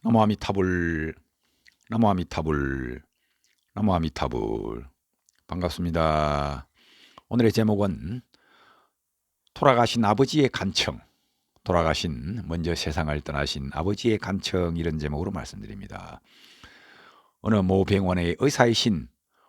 나무 아미타불 나무 아미타불 나무 아미타불 반갑습니다. 오늘의 제목은 돌아가신 아버지의 간청 돌아가신 먼저 세상을 떠나신 아버지의 간청 이런 제목으로 말씀드립니다. 어느 모 병원의 의사이신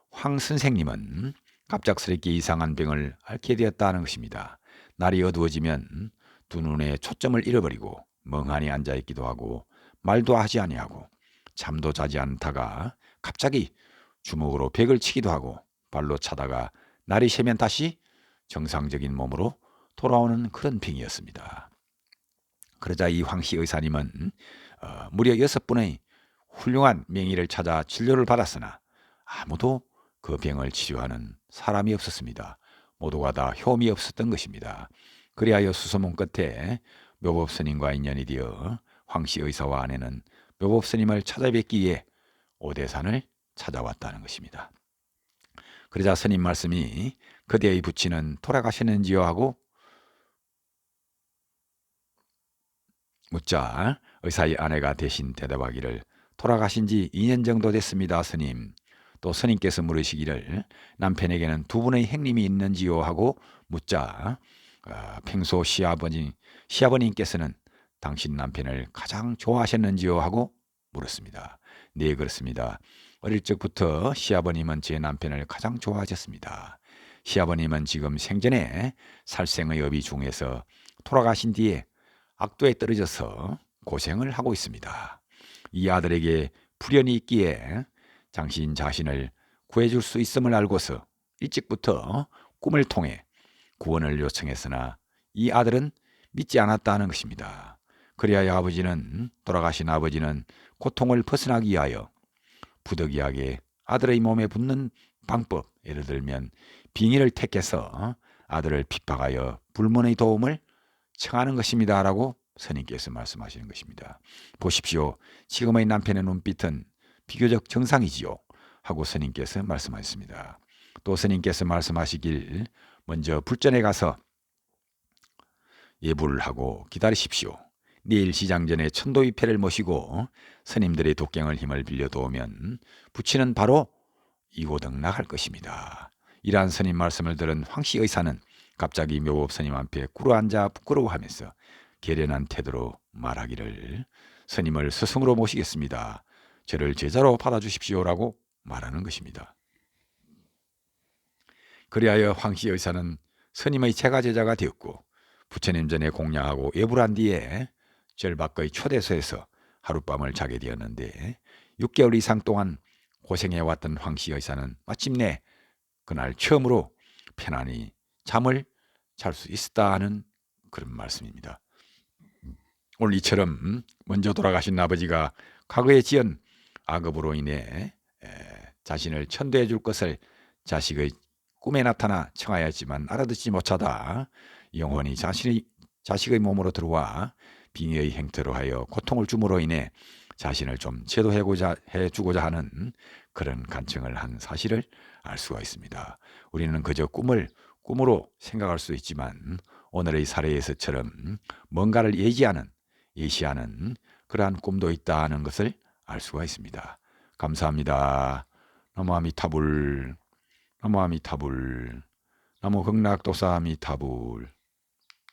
황 선생님은 갑작스럽게 이상한 병을 앓게 되었다는 것입니다. 날이 어두워지면 두 눈에 초점을 잃어버리고 멍하니 앉아 있기도 하고 말도 하지 아니하고 잠도 자지 않다가 갑자기 주먹으로 벽을 치기도 하고 발로 차다가 날이 새면 다시 정상적인 몸으로 돌아오는 그런 병이었습니다. 그러자 이 황씨 의사님은 어, 무려 여섯 분의 훌륭한 명의를 찾아 진료를 받았으나 아무도 그 병을 치료하는 사람이 없었습니다. 모두가 다 효험이 없었던 것입니다. 그리하여 수소문 끝에 묘법 스님과 인연이 되어 황씨 의사와 아내는 묘법 스님을 찾아뵙기 위해 오대산을 찾아왔다는 것입니다. 그러자 스님 말씀이 그대의 부친은 돌아가셨는지요 하고 묻자 의사의 아내가 대신 대답하기를 돌아가신 지 2년 정도 됐습니다, 스님. 또 스님께서 물으시기를 남편에게는 두 분의 행님이 있는지요 하고 묻자 어, 평소 시아버님 시아버님께서는 당신 남편을 가장 좋아하셨는지요 하고 물었습니다. 네 그렇습니다. 어릴 적부터 시아버님은 제 남편을 가장 좋아하셨습니다. 시아버님은 지금 생전에 살생의 업이 중에서 돌아가신 뒤에 악도에 떨어져서 고생을 하고 있습니다. 이 아들에게 불연이 있기에 당신 자신을 구해줄 수 있음을 알고서 일찍부터 꿈을 통해 구원을 요청했으나 이 아들은 믿지 않았다는 것입니다. 그리하여 아버지는 돌아가신 아버지는 고통을 벗어나기 위하여 부득이하게 아들의 몸에 붙는 방법 예를 들면 빙의를 택해서 아들을 핍박하여 불문의 도움을 청하는 것입니다라고 선님께서 말씀하시는 것입니다. 보십시오. 지금의 남편의 눈빛은 비교적 정상이지요. 하고 스님께서 말씀하셨습니다. 또 스님께서 말씀하시길 먼저 불전에 가서 예불을 하고 기다리십시오. 내일 시장 전에 천도위패를 모시고 스님들의 독경을 힘을 빌려 도우면 부치는 바로 이고등 나갈 것입니다. 이러한 스님 말씀을 들은 황씨 의사는 갑자기 묘법 스님 앞에 꿇어앉아 부끄러워하면서 계련한 태도로 말하기를 스님을 스승으로 모시겠습니다. 저를 제자로 받아주십시오라고 말하는 것입니다. 그리하여 황씨 의사는 스님의 제가 제자가 되었고 부처님 전에 공양하고 예불한 뒤에 절박의 초대소에서 하룻밤을 자게 되었는데 6개월 이상 동안 고생해왔던 황씨 의사는 마침내 그날 처음으로 편안히 잠을 잘 수 있었다는 그런 말씀입니다. 오늘 이처럼 먼저 돌아가신 아버지가 과거에 지은 악업으로 인해 자신을 천도해 줄 것을 자식의 꿈에 나타나 청하였지만 알아듣지 못하다 영원히 자신의 자식의 몸으로 들어와 빙의의 행태로 하여 고통을 줌으로 인해 자신을 좀 제도해고자 해주고자 하는 그런 간청을 한 사실을 알 수가 있습니다. 우리는 그저 꿈을 꿈으로 생각할 수 있지만 오늘의 사례에서처럼 뭔가를 예지하는 예시하는 그러한 꿈도 있다는 것을 알 수가 있습니다. 감사합니다. 나무 아미타불 나무 아미타불 나무 극락도사 아미타불